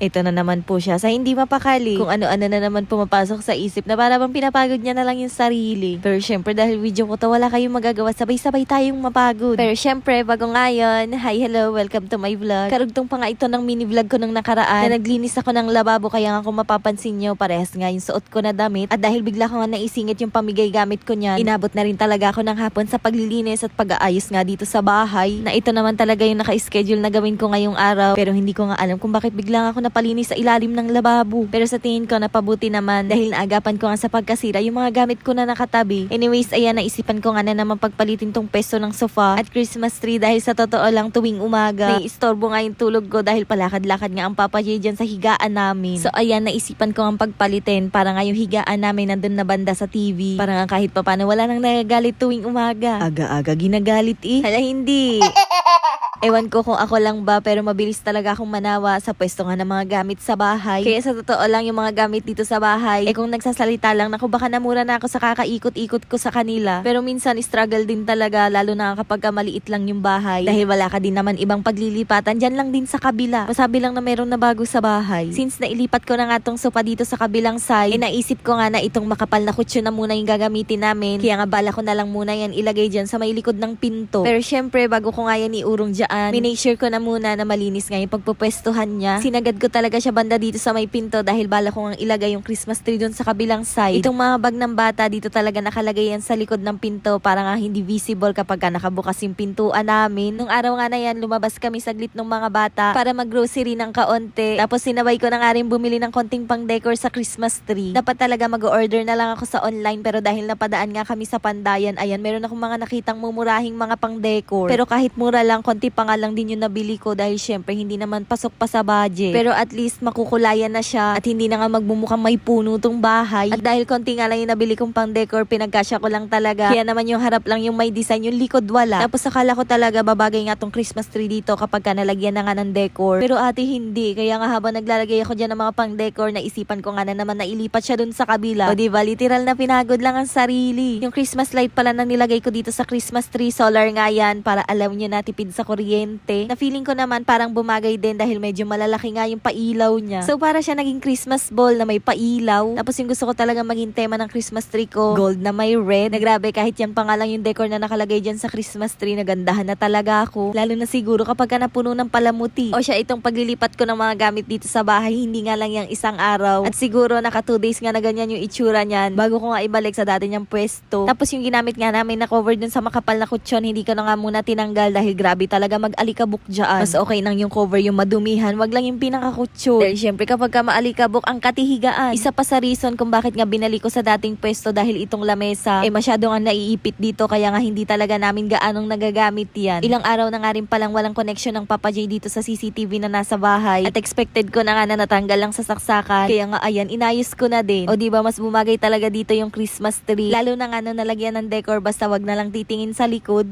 Ito na naman po siya sa hindi mapakali. Kung ano-ano na naman pumapasok sa isip na para bang pinapagod niya na lang yung sarili. Pero syempre dahil video ko to wala kayong magagawa sabay-sabay tayong mapagod. Pero syempre bago ngayon, hi hello, welcome to my vlog. Karugtong pa nga ito ng mini vlog ko nung nakaraan na naglinis ako ng lababo kaya nga kung mapapansin nyo parehas nga yung suot ko na damit at dahil bigla ko nga naisingit yung pamigay gamit ko niyan, inabot na rin talaga ako ng hapon sa paglilinis at pag-aayos nga dito sa bahay na ito naman talaga yung naka-schedule na gawin ko ngayong araw pero hindi ko nga alam kung bakit biglang ako napalinis sa ilalim ng lababo. Pero sa tingin ko napabuti naman dahil naagapan ko nga sa pagkasira yung mga gamit ko na nakatabi. Anyways, ayan naisipan ko nga na naman pagpalitin tong peso ng sofa at Christmas tree dahil sa totoo lang tuwing umaga. Naiistorbo nga yung tulog ko dahil palakad-lakad nga ang Papa J dyan sa higaan namin. So ayan, naisipan ko nga pagpalitin para nga yung higaan namin nandun na banda sa TV. Para nga kahit papano wala nang nagagalit tuwing umaga. Aga-aga ginagalit eh. Hala hindi. Ewan ko kung ako lang ba pero mabilis talaga akong manawa sa pwesto nga ng mga gamit sa bahay. Kaya sa totoo lang yung mga gamit dito sa bahay, eh kung nagsasalita lang naku baka namura na ako sa kakaikot-ikot ko sa kanila. Pero minsan struggle din talaga lalo na kapag ka maliit lang yung bahay. Dahil wala ka din naman ibang paglilipatan, dyan lang din sa kabila. Masabi lang na meron na bago sa bahay. Since nailipat ko na nga tong sopa dito sa kabilang side, eh naisip ko nga na itong makapal na kutsyo na muna yung gagamitin namin. Kaya nga bala ko na lang muna yan ilagay dyan sa may likod ng pinto. Pero syempre bago ko nga yan iurong dyan, minake ko na muna na malinis nga yung pagpupwestuhan niya. Sinagad ko talaga siya banda dito sa may pinto dahil bala ko nga ilagay yung Christmas tree doon sa kabilang side. Itong mga bag ng bata dito talaga nakalagay yan sa likod ng pinto para nga hindi visible kapag ka nakabukas yung pintuan namin. Nung araw nga na yan, lumabas kami saglit ng mga bata para mag-grocery ng kaonte. Tapos sinabay ko na nga rin bumili ng konting pang decor sa Christmas tree. Dapat talaga mag-order na lang ako sa online pero dahil napadaan nga kami sa Pandayan, ayan, meron akong mga nakitang mumurahing mga pang decor. Pero kahit mura lang, konti pa nga lang din yung nabili ko dahil syempre hindi naman pasok pa sa budget. Pero at least makukulayan na siya at hindi na nga magmumukhang may puno tong bahay. At dahil konti nga lang yung nabili kong pang decor, pinagkasya ko lang talaga. Kaya naman yung harap lang yung may design, yung likod wala. Tapos akala ko talaga babagay nga tong Christmas tree dito kapag ka nalagyan na nga ng decor. Pero ate hindi. Kaya nga habang naglalagay ako dyan ng mga pang decor, naisipan ko nga na naman na ilipat siya dun sa kabila. O diba, literal na pinagod lang ang sarili. Yung Christmas light pala na nilagay ko dito sa Christmas tree, solar nga yan para alam nyo na tipid sa kuryente. Na feeling ko naman parang bumagay din dahil medyo malalaki nga yung pailaw niya. So para siya naging Christmas ball na may pailaw. Tapos yung gusto ko talaga maging tema ng Christmas tree ko, gold na may red. Na grabe kahit yan pa nga lang yung decor na nakalagay dyan sa Christmas tree, nagandahan na talaga ako. Lalo na siguro kapag ka napuno ng palamuti. O siya itong paglilipat ko ng mga gamit dito sa bahay, hindi nga lang yung isang araw. At siguro naka 2 days nga na ganyan yung itsura niyan bago ko nga ibalik sa dati niyang pwesto. Tapos yung ginamit nga namin na cover dun sa makapal na kutsyon, hindi ko na nga muna tinanggal dahil grabe talaga mag-alikabok dyan. Mas okay nang yung cover yung madumihan, wag lang yung pinakakutsyon. Dahil syempre kapag ka maalikabok ang katihigaan. Isa pa sa reason kung bakit nga binalik ko sa dating pwesto dahil itong lamesa, eh masyado nga naiipit dito kaya nga hindi talaga namin gaanong nagagamit yan. Ilang araw na nga rin palang walang connection ng Papa J dito sa CCTV na nasa bahay at expected ko na nga na natanggal lang sa saksakan. Kaya nga ayan, inayos ko na din. O di ba mas bumagay talaga dito yung Christmas tree. Lalo na nga na nalagyan ng decor basta wag na lang titingin sa likod.